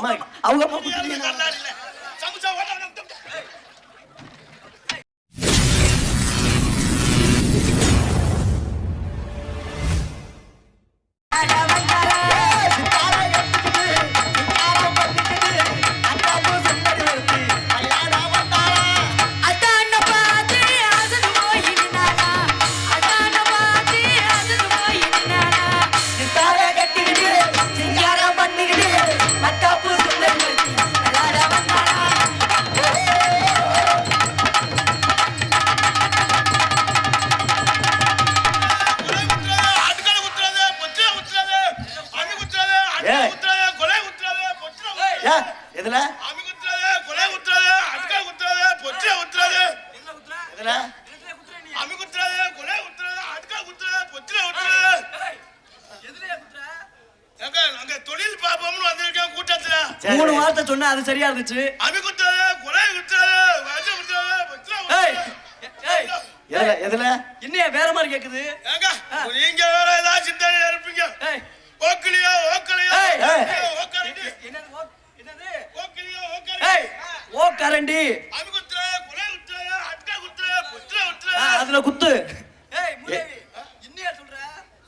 அம்மா அவங்க அம்மா மூணு வார்த்தை சொன்னா அது சரியா இருந்துச்சு. அம்மி குத்துறாதே, கொலை குத்துறாதே, வஜ்ஜ குத்துறாதே, பொச்சில ஏய். ஏய் எதுல எதுல? வேற மாதிரி கேக்குது. ஏங்க, நீங்க வேற ஏதாவது சிந்தனையில இருப்பீங்க ஏய். ஓக்கலியோ ஓக்கலியோ? ஏய், ஏய். ஓக்கரண்டி என்னது ஓ- என்னது? ஓக்கலியோ ஏய் ஓக்கரண்டி ஓ கரண்டி. அம்மி குத்துறாதே, கொலை குத்துறாதே, அடுக்கடை குத்துறாதே, பொச்சில ஆ, குத்துறாதே. அதுல குத்து ஏய் மூதேவி என்னைய சொல்ற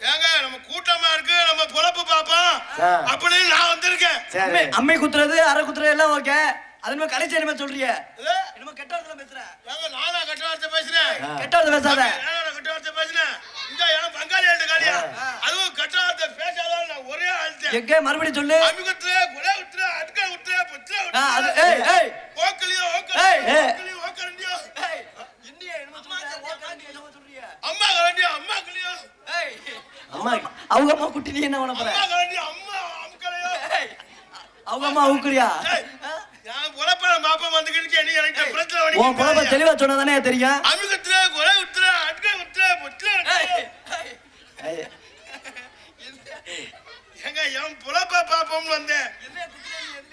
ஏங்க நம்ம கூட்டமா இருக்கு நம்ம பொழப்பு பாப்போம் ஆ. அப்படின்னு நான் வந்திருக்கேன் சரி அம்மை- குத்துறது அரை குத்துறது எல்லாம் ஓகே. அது கடைசி என்ன சொல்றிய. இல்ல? என்னமோ கெட்ட வார்த்தை பேசுற. ஏங்க நானா கெட்ட வார்த்தை பேசுறேன். கெட்ட வார்த்தை பேசாத. கெட்ட வார்த்தை பேசுறேன்? இந்த இடம் பங்காளி ஆண்டு காலியா. அதுவும் கெட்ட வார்த்தை பேசாதான் நான் ஒரே ஆள்தேன் எங்க? மறுபடியும் சொல்லு. அம்மி குத்துற குலை குத்துற அடுக்க ஆ, அது குத்துற ஏய் ஏய். ஓக்கலியோ ஏய். ஓக்கலியோ ஓக்கலியோ ஓக்கரண்டியோ ஏய் என்னைய என்னமோ சொல்ற? ஓ கரண்டி என்னமோ சொல்றிய. அம்மா கரண்டியோ அம்மா கலியோ ஏய். அம்மா அவங்க அம்மா குட்டி நீ என்ன பண்ண போற அம்மா கரண்டியோ அம்மா அம்கலையோ ஏய் அவங்க அம்மா ஊக்குறியா ஏய், நான் பொழப்ப பாப்பா வந்துக்கிட்டு இருக்கேன் நீ எனக்கு பிரச்சனை உன் பண்ணி தெளிவா சொன்னா தானே தெரியும் அம்மி குத்துற குலை குத்துற அடுக்க குத்துற பொச்சுல ஏய் குத்துற ஏய் ஏய், எங்க என் புலப்ப பாப்போம்னு வந்தேன்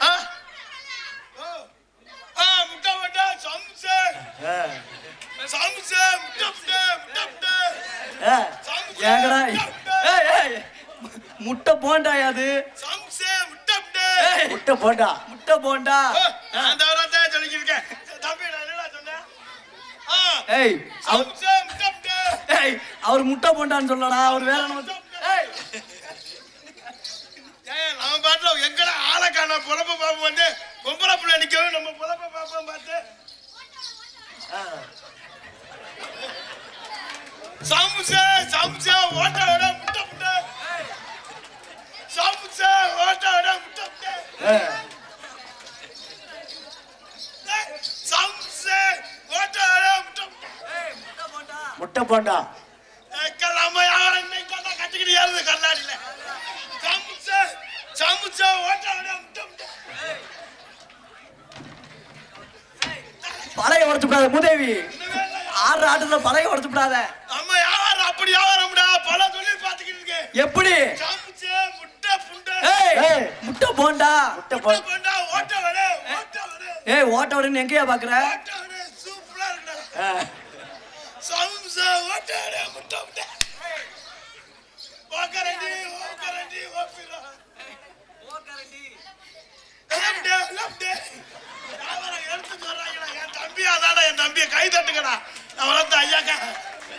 ஆ? ஓ. ஆ, முட்டை முட்டை, சம்சு, ஆ, சம்சு, முட்டை முட்டை, முட்டை முட்டை, ஆ, சம்சு, ஏங்கடா முட்டை முட்டை, ஏய் ஏய் முட்டை போண்டாயா அது சம்சு, முட்டை முட்டை. ஏய் முட்டை போட்டா முட்டை போண்டா நான் தவறாத்தான் சொல்லிக்கிட்டு இருக்கேன். தம்பி, நான் என்னடா சொன்னேன்? ஆ, ஏய் அவர் ஏய் அவர் முட்டை போண்டான்னு சொல்லடா அவர் வேற நம்ம முட்டை. பழைய உடைச்சு விடாத மூதேவி. ஆடுற ஆட்டத்துல பழைய உடைச்சு விடாத நம்ம வியாபாரம் அப்படி. பல தொழில் பார்த்துக்கிட்டு இருக்கேன். எப்படி முட்டை புண்டை. முட்டை போண்டா ஓட்ட விட, ஏய் ஓட்ட விடுன்னு எங்கேயா பாக்குற. சூப்பரா. என் என் தம்பியை கை தட்டுங்கடா. நான் வளர்த்த ஐயாக்கா.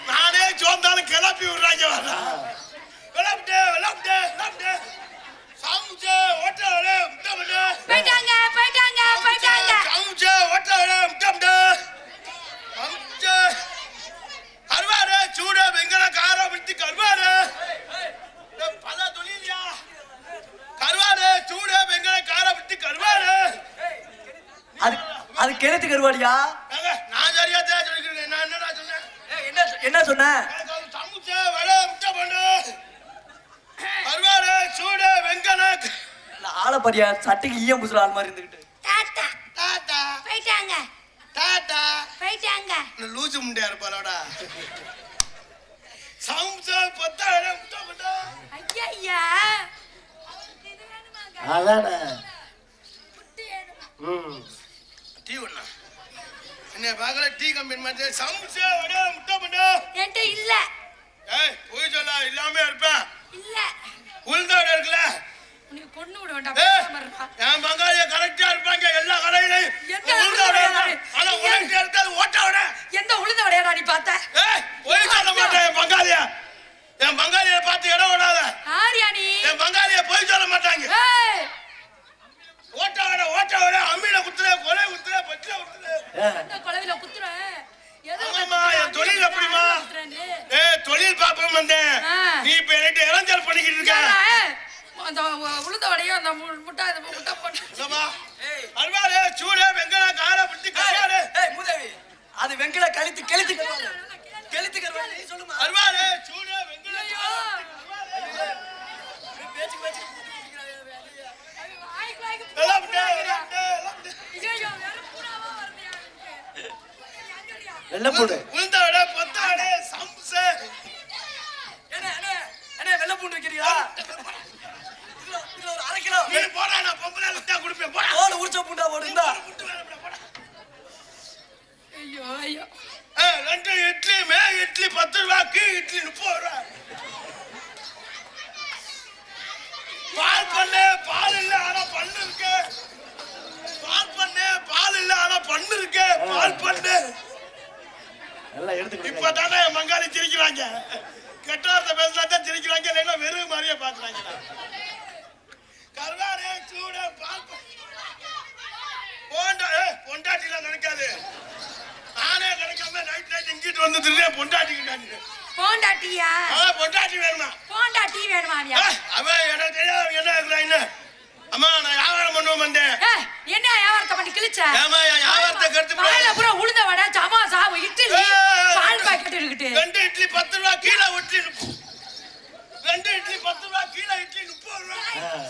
நானே சோர்ந்தாலும் கிளப்பி விடுறாங்க வாடா. Left, left, left. சம்சு, ஓட்ட போயிட்டாங்க போயிட்டாங்க சம்சு, ஓட்ட விட, முட்டை முட்டை. சம்சு. கருவாடு, சூடு, வெங்கல, காரம், விட்டு கருவாடு. டேய், பல தொழில்யா. கருவாடு, சூடு, வெங்கல, காரம், விட்டு கருவாடு. அது கிணத்து கருவாடியா ஏங்க, நான் சரியா தான் சொல்லிக்கிறேன். நான் என்னடா சொன்னேன்? ஏய், என்ன என்ன சொன்ன? எனக்கு அது சம்சு, வடை, முட்டை பண்ணு. கருவாடு, சூடு, வெங்கல, ஆளை பாரியா சட்டைக்கு ஈயம் ஆள் மாதிரி இருந்துகிட்டு. தாத்தா. டாட்டா, போயிட்டாங்க. டாட்டா. போயிட்டாங்க. லூசு முண்டையா இருப்பாரோடா சம்சு, பத்தாயிரம், முட்டை பண்ணு. ஐயா அதானே. ம். டீ ஒண்ணா? என்ன பார்க்கல டீ கம்பெனி மாதிரி சம்சே வட முட்டை பண்ணு. என்கிட்ட இல்ல. ஏய் போய் சொல்ல இல்லாம இருப்பேன். இல்ல. உள்தோட இருக்கல உனக்கு கொன்னு விட வேண்டாம். ஏன் பங்காளிய கரெக்டா இருப்பாங்க எல்லா கடையிலையும். உள்தோட ஆனா உனக்கு இருக்காது ஓட்ட விட எந்த உளுந்த வடையாடா நீ பார்த்த? ஏய் போய் சொல்ல மாட்டேன் என் பங்காளிய என் பங்காளிய பார்த்து இடம் விடாத. ஆரியா நீ. என் பங்காளிய போய் சொல்ல மாட்டாங்க. ஏய். ஓட்ட விட ஓட்ட விட அம்மியில குத்துற கொலை குத்துற பச்சில குத்துற? ஆமாம்மா, குத்துற? என் தொழில். குத்துறேன்னு. ஏ தொழில் பாப்போம் வந்தேன். நீ இப்ப என்கிட்ட இளைஞர் பண்ணிக்கிட்டு இருக்க. அந்த உளுந்த வடையும் அந்த முட்டை இந்த முட்டை போட்டு. சபா அருவாளே சூடு வெங்கல கார புட்டி ஏய் மூதேவி அது வெங்கல கழுத்து கெளுத்து கருவாடு நீ சொல்லுமா? அருவாளே சூடு வெங்கல. பேச்சு பேச்சு வாய்க்கு வாய்க்கு எல்லாம் பூரா விட்டு, இருக்கிறா. எல்லாம் விட்டு, எல்லாம் விட்டு. ஐயையோ, வேற பூராவா வருதுயா எனக்கு. எங்கடியா? வெள்ளை பூண்டு உளுந்த வடை பொத்த வடை சம்சு என்ன என்ன என்ன வெள்ளை பூண்டு வைக்கிறீங்களா இதுல ஒரு அரை கிலோ நீ போடா நான் பொம்பளை விட்டா குடுப்பேன் போடா தோல் உரிச்ச பூண்டா போடு இந்தா. ஐயோ ஐயோ ரெண்டு இட்லி மே இட்லி பத்து ரூபா கீ இட்லி முப்பது ரூபா பால் பண்ணு பால் இல்ல ஆனா பண்ணு இருக்கு. பால் பண்ணு பால் இல்ல ஆனா பண்ணு இருக்கு. பால் பண்ணு. எல்லாம் எடுத்து இப்பதானே என் மங்காளி சிரிக்கிறாங்க. கெட்ட வார்த்தை பேசினா தான் சிரிக்கிறாங்க இல்லைன்னா வெறும் மாதிரியே பாக்குறாங்க கருவாரே சூட பால் போண்டா ஏ பொண்டாட்டிலாம் நினைக்காது. நானே கிடைக்காம நைட் நைட் இங்கிட்டு வந்து திருடேன் பொண்டாட்டிக்கிட்டாங்க போண்டாட்டியா? பொண்டாட்டி வேணுமா? போண்டாட்டி ஏய், அவன் எனக்கு தெரியாது என்ன இருக்கிறான்னு அம்மா நான் வியாபாரம் பண்ணுவோம் வந்தேன். என்ன வியாபாரத்தை பண்ணி கிழிச்ச? என் வியாபாரத்தை கெடுத்து போடாத. வாயில பூரா உளுந்த வடை ஜமா சாவு இட்லி பால் பாக்கெட் இருக்குது. ரெண்டு இட்லி பத்து ரூபா கீழே இட்லி. ரெண்டு இட்லி பத்து ரூபா கீழே இட்லி முப்பது ரூபா. ஆ.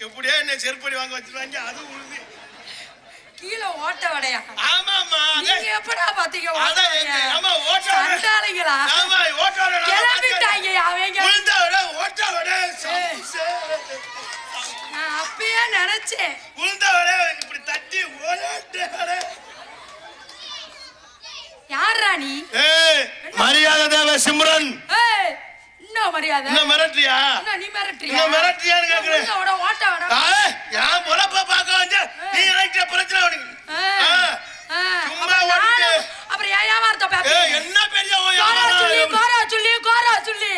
எப்படியே என்ன செருப்படி வாங்க வச்சிருவாங்க அது உறுதி கீழே ஓட்ட வடையா? ஆமாம்மா அதே- நீங்க எப்படா பாத்தீங்க ஓட்ட வடைய? ஆமா, ஓட்ட வடை. சண்டாளிங்களா ஆமா ஓட்டோட கிளம்பிட்டாங்க அவங்க. விட ஓட்ட விட. நான் அப்பயே நினைச்சேன். உளுந்த விட இப்படி தட்டி ஓட்ட விட. யாரா நீ? ஏய் மரியாதை தேவ சிம்ரன். ஏய். இன்னும் மரியாதை? இன்னும் நீ மிரட்டுறியா? இன்னும் மிரட்டுறியான்னு கேக்குறேன். உளுந்த வடை, ஓட்ட வடை ஏய், என் பொழப்ப பார்க்க வந்து நீ எனக்கு பிரச்சனை உனக்கு. சும்மா அப்புறம் ஓடிட்டு. நானும் அப்புறம் ஏன் வியாபாரத்தை பார்ப்பீங்க என்ன பெரிய கோரா சொல்லி? கோரா சொல்லி கோரா சொல்லி.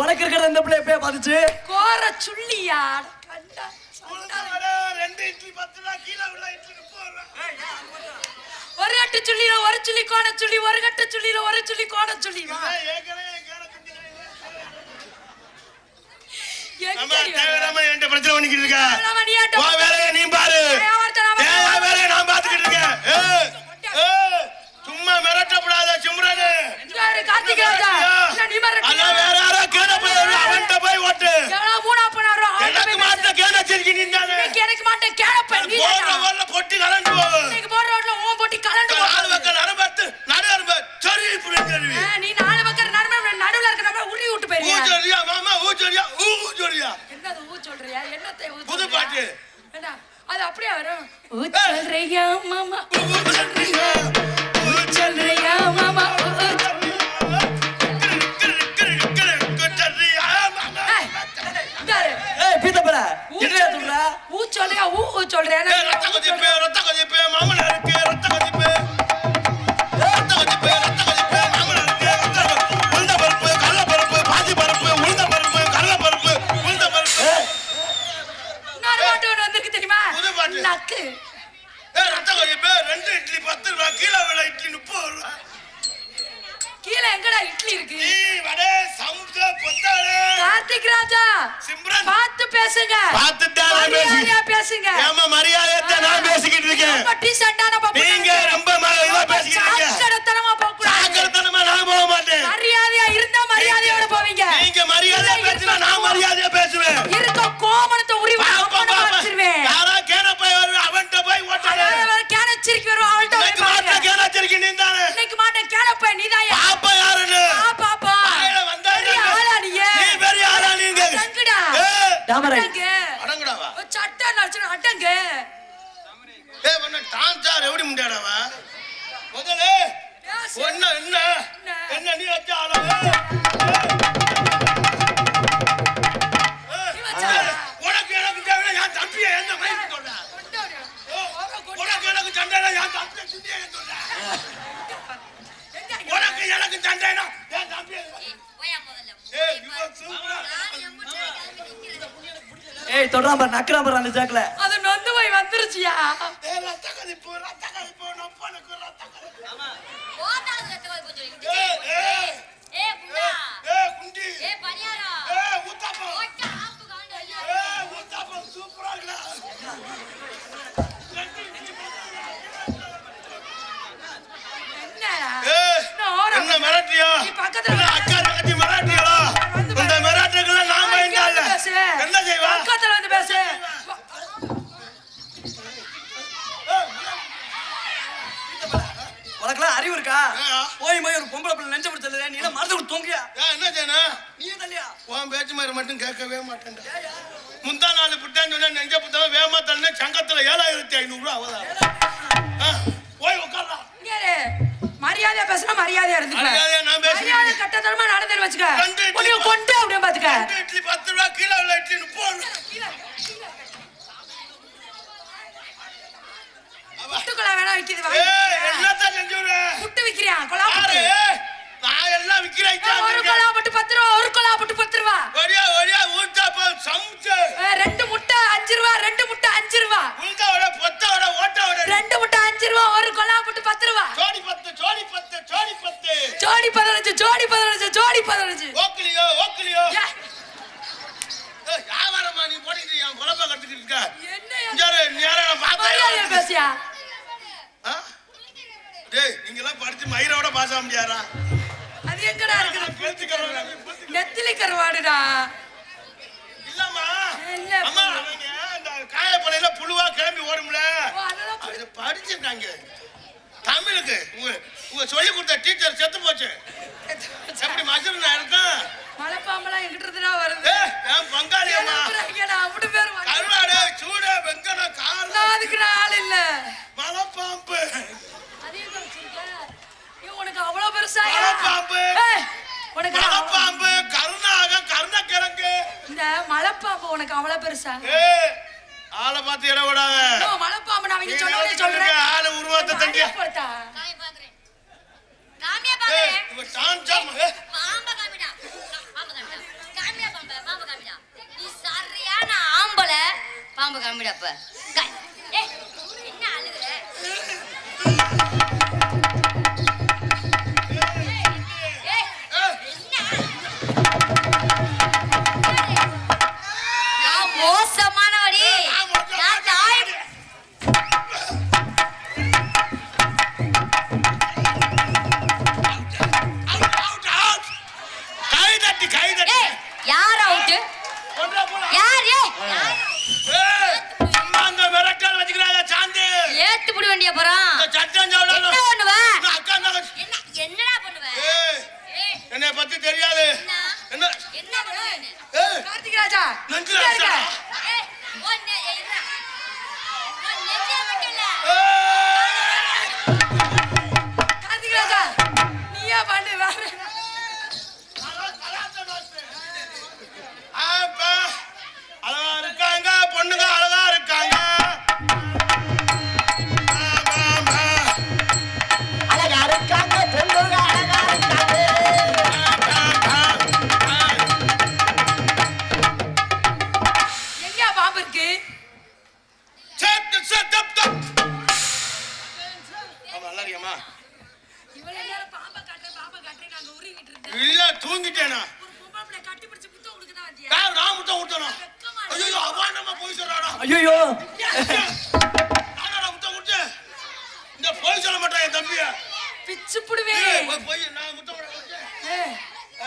உனக்கு இருக்கிற இந்த பிள்ளை எப்பயே பாத்துச்சு? கோர வடை, ரெண்டு இட்லி பத்து ரூபா, கீழே உள்ள இட்லி முப்பது ரூபா. ஒரு கட்டு சொல்லில ஒரு சொல்லி கோண சொல்லி ஒரு கட்டு சொல்லில ஒரு சொல்லி கோண சொல்லி பிரச்சனை பண்ணிக்கிட்டு இருக்க. தேவையில்லாம நீ வேலையை பாரு. வேலையை நான் பார்த்துக்கிட்டு இருக்கேன்? சும்மா மிரட்டப்படாத சிம்ரனு. வேற யாரோ கேட போய் அவன்கிட்ட போய் ஓட்டு எனக்கு. கேட சிரிக்கி பாட்டு. கொதிப்பு ரெண்டு இட்லி பத்து ரூபா கீழே விலை இட்லி முப்பது ரூபா. கீழே எங்கடா இட்லி இருக்கு? வடை சமுசா பொத்தாடு. கார்த்திக் ராஜா சிம்ரன். பார்த்து பேசுங்க. மரியாதையா பேசி பேசுங்க. ஏமா மரியாதை நான் பேசிக்கிட்டு இருக்கேன். நம்ம நீங்க ரொம்ப இதா பேசிக்கிட்டு இருக்கீங்க. சாக்கடத்தனமா போக கூடாது நான் போக மாட்டேன். மரியாதையா இருந்தா மரியாதையோட போவீங்க. நீங்க மரியாதையா பேசினா நான் மரியாதையா பேசுவேன். இருக்க கோமணத்தை பாப்பா. வச்சிருவேன் யாரா கேன போய் வருவேன் ஓட்டாரு கேனச்சிரிக்கு வரும் அவள்கிட்ட இன்னைக்கு மாட்ட பாருங்க. கேனாச்சிருக்கி நீ தானே இன்னைக்கு கேனப்ப நீதாயா? பாப்பா யாருன்னு? பாப்பா. வாயில வந்தா? ஆளா நீ நீ பெரிய ஆளா நீங்க. அடங்குடா. தாமரை அடங்கு அடங்குடாவா சட்டை நடிச்சு அடங்கு. ஏய் ஒன்னு டான்ஸார் எப்படி முண்டாடாவா முதல்ல. ஒண்ணு? என்ன? தொடராம பாரு அந்த ஜாக்ல. அறிவு இருக்கா? போய் போய் ஒரு பொம்பளை பிள்ளை நெஞ்ச பிடிச்சல நீ எல்லாம் மறந்து விட்டு தூங்கியா என்ன செய்யணும்? நீ தள்ளியா? உன் பேச்சு மாதிரி மட்டும் கேட்கவே மாட்டேன்டா. முந்தா நாள் புட்டான்னு சொன்னா நெஞ்ச புத்தகம் வேகமா தள்ளு சங்கத்துல ஏழாயிரத்தி ஐநூறு ரூபா அவதான் போய் இரு. மரியாதையா பேசுனா மரியாதையா பேசுறேன். மரியாதை கட்டத்தனமா நடந்துன்னு வச்சுக்க. கொண்டு அப்படியே பாத்துக்க இட்லி பத்து ரூபா கீழே உள்ள இட்லி முப்பது ரூபா புட்டுக்குள்ள வேணா விக்குது வாங்கி என்னத்த செஞ்சு விடு? புட்டு விக்கிறான் கொலா? புட்டு ஏய், நான் எல்லாம் விக்கிறேன் இங்க ஒரு. கொலா புட்டு பத்து ரூபா ஒரு கொலா புட்டு பத்து ரூபா ஒடியா, ஒடியா, ஊத்தாப்பம், சமைச்சு. ஏ, ரெண்டு முட்டை அஞ்சு ரூபா ரெண்டு முட்டை அஞ்சு ரூபா உளுந்த வடை, பொத்த வடை, ஓட்ட வடை. ரெண்டு முட்டை அஞ்சு ரூபா ஒரு கொலா புட்டு பத்து ரூபா ஜோடி பத்து, ஜோடி பத்து, ஜோடி பத்து. ஜோடி பதினஞ்சு ஜோடி பதினஞ்சு ஜோடி பதினஞ்சு ஓக்கலியோ, ஓக்கலியோ. ஏ, ஏய், வியாபாரமா நீ போட்டுக்கிட்டு என் குழப்ப கட்டுக்கிட்டு இருக்க. என்ன இங்க இரு, நீ யாரை நான் மரியாதையா பார்த்தேன். பேசியா ஆ? டேய், நீங்கெல்லாம் படிச்சு முடியாதா? அது எங்கடா இருக்குது. நெத்திலி கருவாடுடா. இல்லம்மா. இல்ல. அம்மா, அவங்க இந்த காயப்படையில புழுவா கிளம்பி ஓடும்ல. அது படிச்சிருக்காங்க. தமிழுக்கு. உங்க உங்க சொல்லி கொடுத்த டீச்சர் செத்து போச்சு. எப்படி மசூர் நான் இருக்கேன்? மலைப்பாம்பெல்லாம் எங்கிட்ட வருது. ஏய், என் பங்காளி அம்மா? அப்படி பேர் கருவாடு சூட வெங்கடம் கார். நான் அதுக்கு ஆள் இல்ல. மலைப்பாம்பு அது எங்க வச்சிருக்க? ஐயோ, மலைப்பாம்பு. ஏய், உனக்கு மலைப்பாம்பு கருணாக கருணக்கிழங்கு. இந்த மலைப்பாம்பு உனக்கு அவ்வளவு பெருசா? ஆளை பார்த்து இட விடாத. மலைப்பாம்பு நான் சொன்னோடனே நினைச்சிட்டு சொல்றேன். ஆளு உருவத்தை தட்டி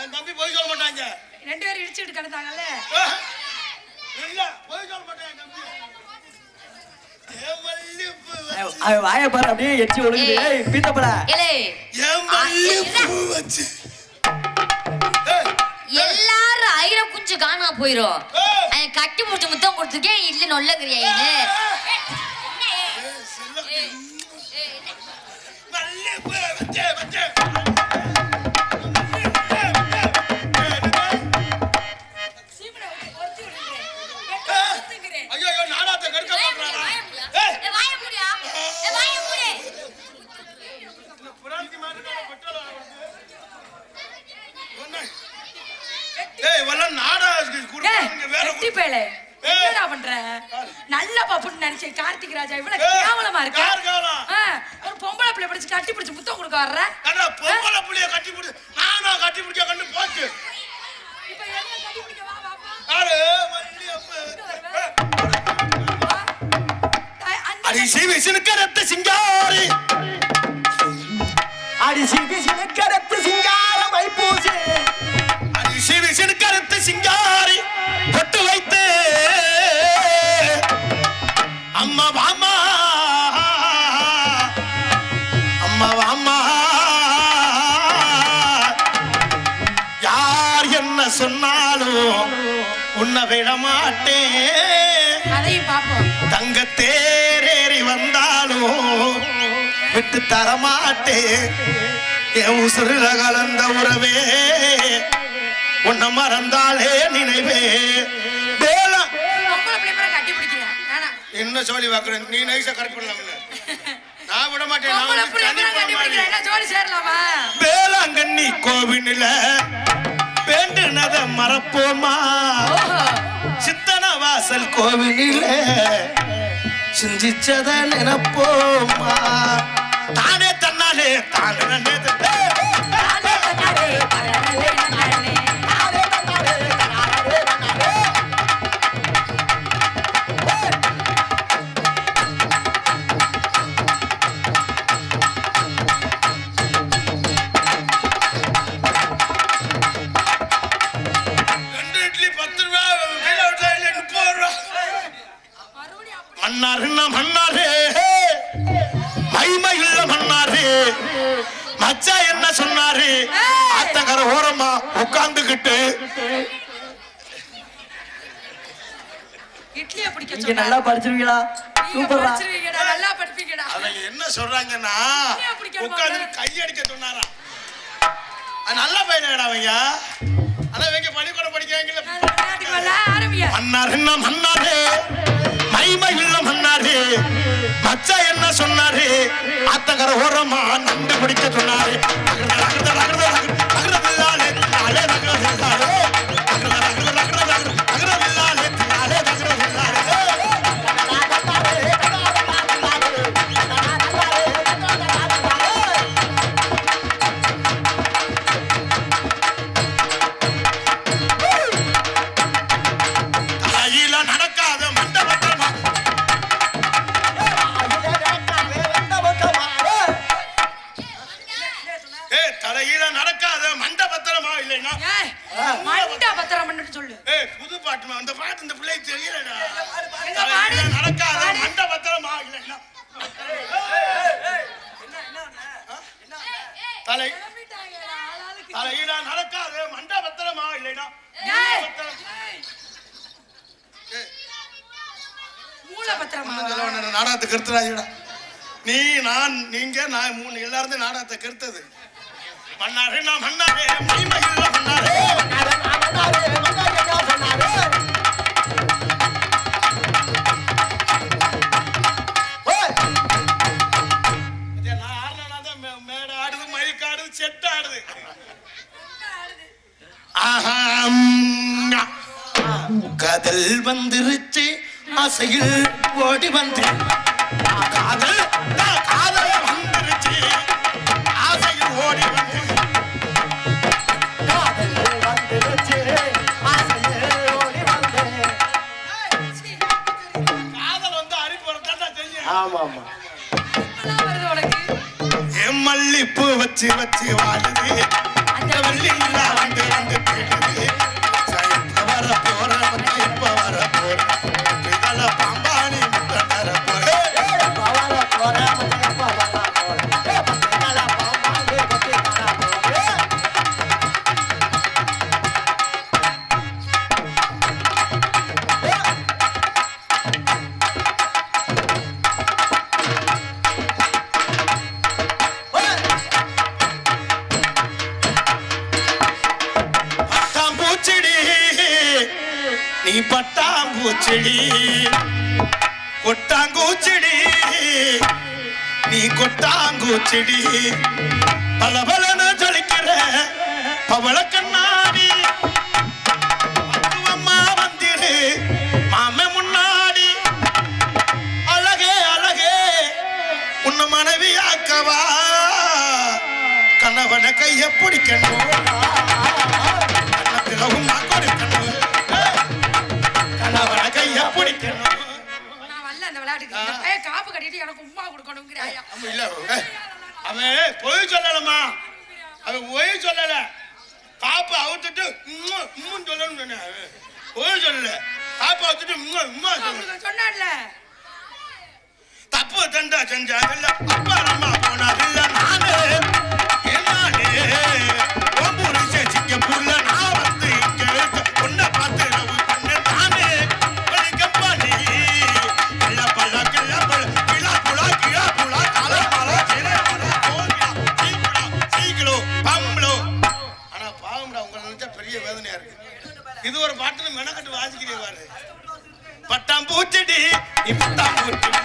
என் தம்பி போய் சொல்ல மாட்டாங்க. ரெண்டு பேரும் இடிச்சுட்டு கிடந்தாங்கல்ல? இல்ல போய் சொல்ல மாட்டான் என் தம்பி. அவன் வாய பாரு அப்படியே எச்சி ஒழுகுது ஏய். ஏய் பீத்தப்படா ஏலே என் மல்லிப்பூ வச்சு ஏய், எல்லாரும் ஆயிரம் குஞ்சு காணா போயிரும். அவன் கட்டி முடிச்ச முத்தம் கொடுத்துக்கே இல்ல நொல்லங்கிறியா இது ஏய், செல்ல ஏய், இவெல்லாம் நாடா குடும்பம் வேற. ஏய். என்னடா பண்ற? நல்ல பாப்புன்னு நினைச்சேன் கார்த்திக் ராஜா. இவ்வளவு கேவலமா இருக்க? யார் கேவலம்? ஒரு பொம்பளை பிள்ளை பிடிச்சு கட்டி பிடிச்சு முத்தம் கொடுக்க வர்ற? பொம்பளை புள்ளைய கட்டி பிடி நானா கட்டி பிடிக்க கண்டு போச்சு. இப்ப என்ன கட்டி பிடிக்க வா பாப்பா யாரு வள்ளி அம்மா. அ- அந்த அடி சிவி சினுக்கரத்த சிங்காரி. அடி சிபி சினுக்கரத்து உன்னை விட மாட்டேன் அதையும் பாப்போம் தங்க தேரேறி வந்தாலும் விட்டு தர மாட்டேன் என் உசுருல கலந்த உறவே உன்னை மறந்தாலே நினைவே. என்ன சொல்லி வாக்குறேன் நீ நைஸா கரெக்ட் பண்ணலாம்ல நான் விட மாட்டேன் வேளாங்கண்ணி கோவிலில் வேண்டுனத மறப்போமா? வாசல் கோவிலில் சிந்திச்சத நினைப்போமா தானே தன்னாலே தானே ஓரமா உட்கார்ந்துகிட்டு. இட்லியை பிடிக்க நீங்க சொன்னாரு. நல்லா படிச்சிருவீங்களா? நீங்க சூப்பரா. படிச்சிருவீங்கடா, நல்லா படிப்பீங்கடா. அவங்க என்ன சொல்றாங்கன்னா ஏன் பிடிக்காம உட்கார்ந்து போற? கையடிக்க சொன்னாரா அது நல்ல பையனடா அவங்க. ஆனா இவங்க பள்ளிக்கூடம் படிக்கிறாங்கல்ல. மன்னார் என்ன மன்னாரு? மைமை இல்ல மன்னாரு? மச்சா என்ன சொன்னாரு? ஆத்தங்கர ஓரமா நண்டு பிடிக்க சொன்னாரு. நான் நான் மூணு எல்லாரும் நாடகத்தை கெடுத்தது. மன்னாரு நான் மன்னாரே மணிமை இல்ல மன்னாரே. கதல் நான் அசையில் தான் மே- மல்லிப்பூ வச்சு வச்சு வாழுது. நீ பட்டாம்பூச்செடி. கொட்டாங்கூச்செடி. நீ கொட்டாங்கூச்செடி. பல பலன ஜொலிக்கிற பவள கண்ணாடி. அம்மா வந்திரு மாம முன்னாடி. அழகே அழகே உன்ன மனைவி ஆக்கவா கணவனை கைய பிடிக்கணும்? கொடுக்க பிடிக்கணும். நான் வரல அந்த விளையாட்டுக்கு. இந்த பையன் காப்பு கட்டிட்டு எனக்கு உமா கொடுக்கணுங்கிறாயா. ஆமா, இல்ல அவன் பொய் சொல்லலமா அவன் பொய் சொல்லல. காப்பை அவுத்துட்டு உம்மா, உம்முன்னு சொல்லணும்னு சொன்னேன் அவன். பொய் சொல்லல. காப்பை அவுத்துட்டு உம்மா, உம்மா சொல்லணும். சொன்னான்ல. தப்பு தண்டா செஞ்சதில்ல அப்பா அம்மா மெனக்கட்டு வாசிக்கிறேன் பாரு. பட்டாம் பூச்செடி நீ பட்டாம் பூச்செடி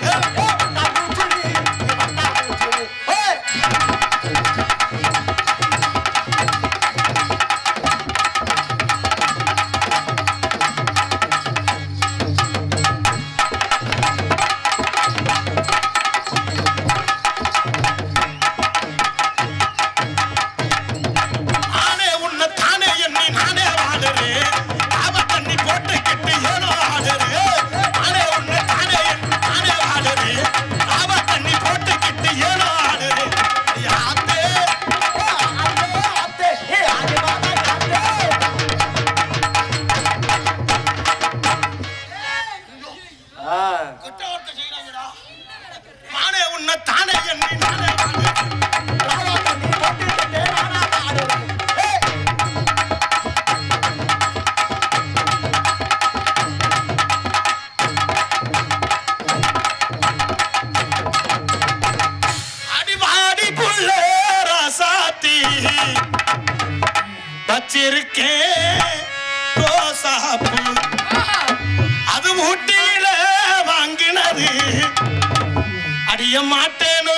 மாட்டேன்னு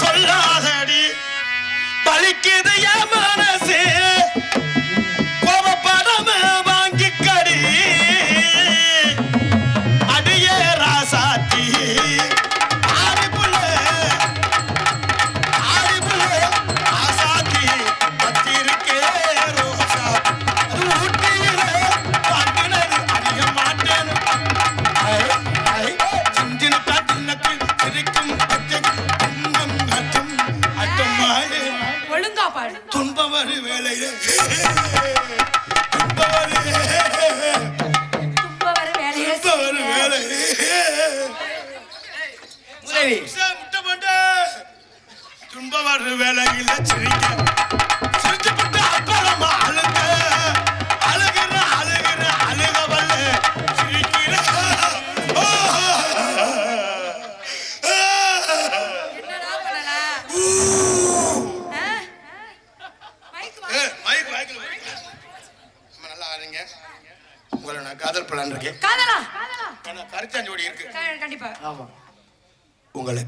சொல்லாதடி. பலிக்குது என் மனசு.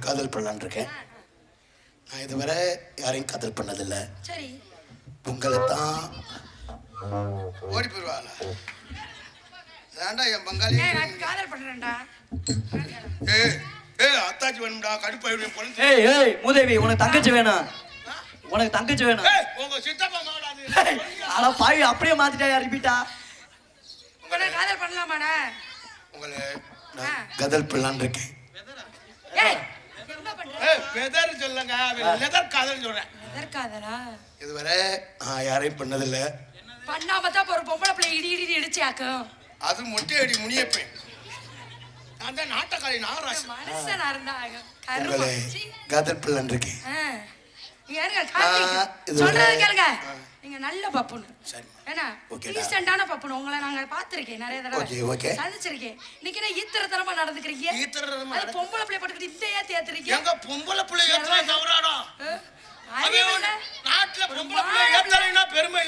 காதல் பண்ணலான்னு இருக்கேன். நான் இதுவரை யாரையும் காதல் பண்ணதில்ல. சரி. உங்களை தான் ஓடி போயிடுவாங்களா ஏன்டா என் பங்காளி? காதல் பண்றேன்டா. ஏ ஏ அத்தாச்சி வேணும்டா கடுப்பாயிடும் பொண்ணு ஏய் ஏய் மூதேவி உனக்கு தங்கச்சி வேணும் உனக்கு தங்கச்சி வேணும் ஏய் உங்க சித்தப்பா மாடாது அட பாவி அப்படியே மாத்திட்டா ரிப்பீட்டா? உங்களை காதல் பண்ணலாமாடா? உங்களை நான் காதல் பண்ணலான்னு இருக்கேன். ஏய் வெதர் சொல்லுங்க. லெதர் காதல் சொல்றேன். எதற்காதலா இதுவரை நான் யாரையும் பண்ணதில்ல. பண்ணாம தான் இப்ப ஒரு பொம்பளை பிள்ளை இடி இடி இடிச்சு ஆக்கும் அது மொட்டையடி முனியப்பேன் நான் தான் நாட்டக்காரி மனுஷனா இருந்தா உங்களை கருமம். சீ. காதல் பண்ணலான்னு இருக்கேன் சொல்றது ஒரு- கேளுங்க நீங்க நல்ல பப்புனு. ஏன்னா ஓகேடா. டீசென்டான பப்புனு உங்களை நாங்க பாத்திருக்கேன் நிறைய தடவை. சந்திச்சிருக்கேன். இன்னைக்கு என்ன ஈத்தரத்தனமா நடந்துக்கிறீங்க? ஈத்தரத்தனமா அது பொம்பளை பிள்ளை பட்டுக்கிட்டு இந்த ஏன் தேத்துறீங்க? எங்க பொம்பளை பிள்ளை தவறாடும்? நாட்டுல பொம்பளை பெருமை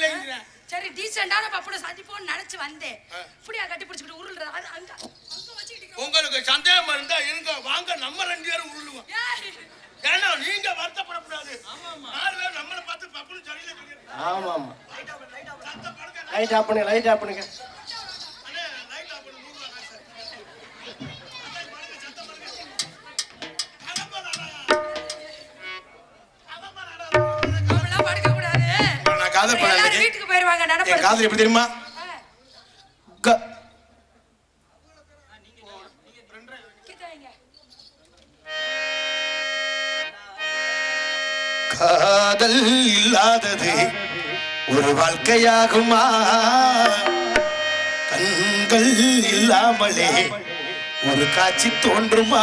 சரி டீசென்டான பப்புனு சந்திப்போம்னு நினைச்சு வந்தேன். இப்படியா கட்டி பிடிச்சிக்கிட்டு உருள்றது அது அங்க உங்களுக்கு சந்தேகம் இருந்தா இருங்க வாங்க நம்ம ரெண்டு பேரும் உருளுவோம். ஏன்னா நீங்க வருத்தப்படக்கூடாது. நாலு பேர் நம்மளை பார்த்து பப்புன்னு சரியில்லை ஆமா ஆமா லைட் ஆஃப் பண்ணுங்க லைட் ஆஃப் பண்ணுங்க. வீட்டுக்கு போயிருவாங்க காதல் எப்படி தெரியுமா? காதல் இல்லாதது ஒரு வாழ்க்கையாகுமா? கண்கள் இல்லாமலே ஒரு காட்சி தோன்றுமா?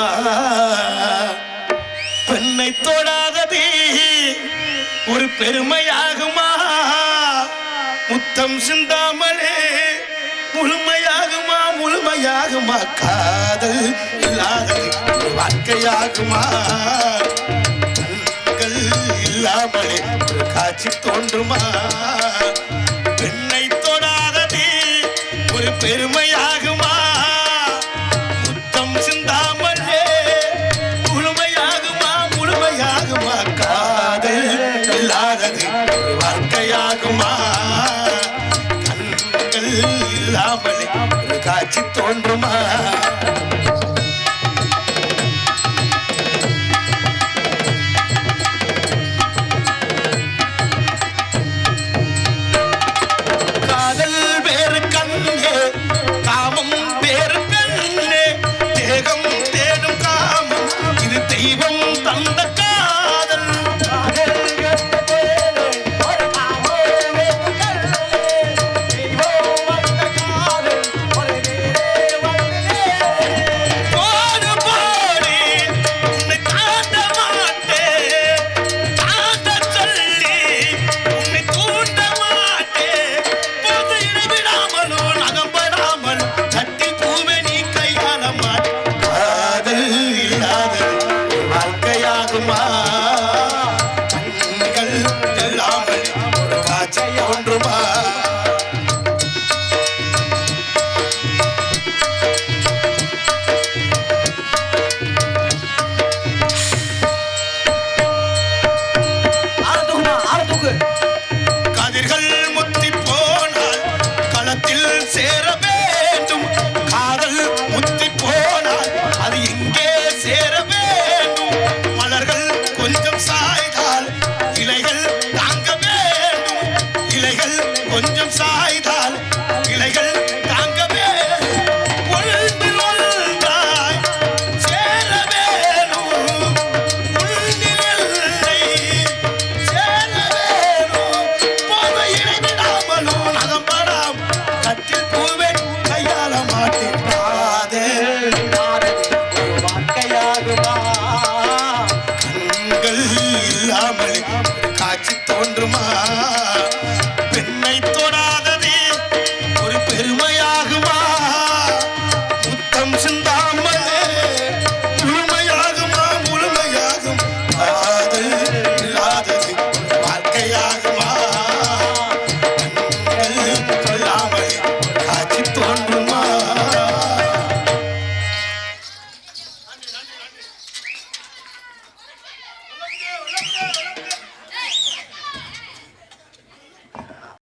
பெண்ணை தோடாதது ஒரு பெருமையாகுமா? முத்தம் சிந்தாமலே முழுமையாகுமா? முழுமையாகுமா? காதல் இல்லாதது ஒரு வாழ்க்கையாகுமா? இல்லாமலே ஒரு காட்சி தோன்றுமா? பெண்ணை தொடாததே ஒரு பெருமை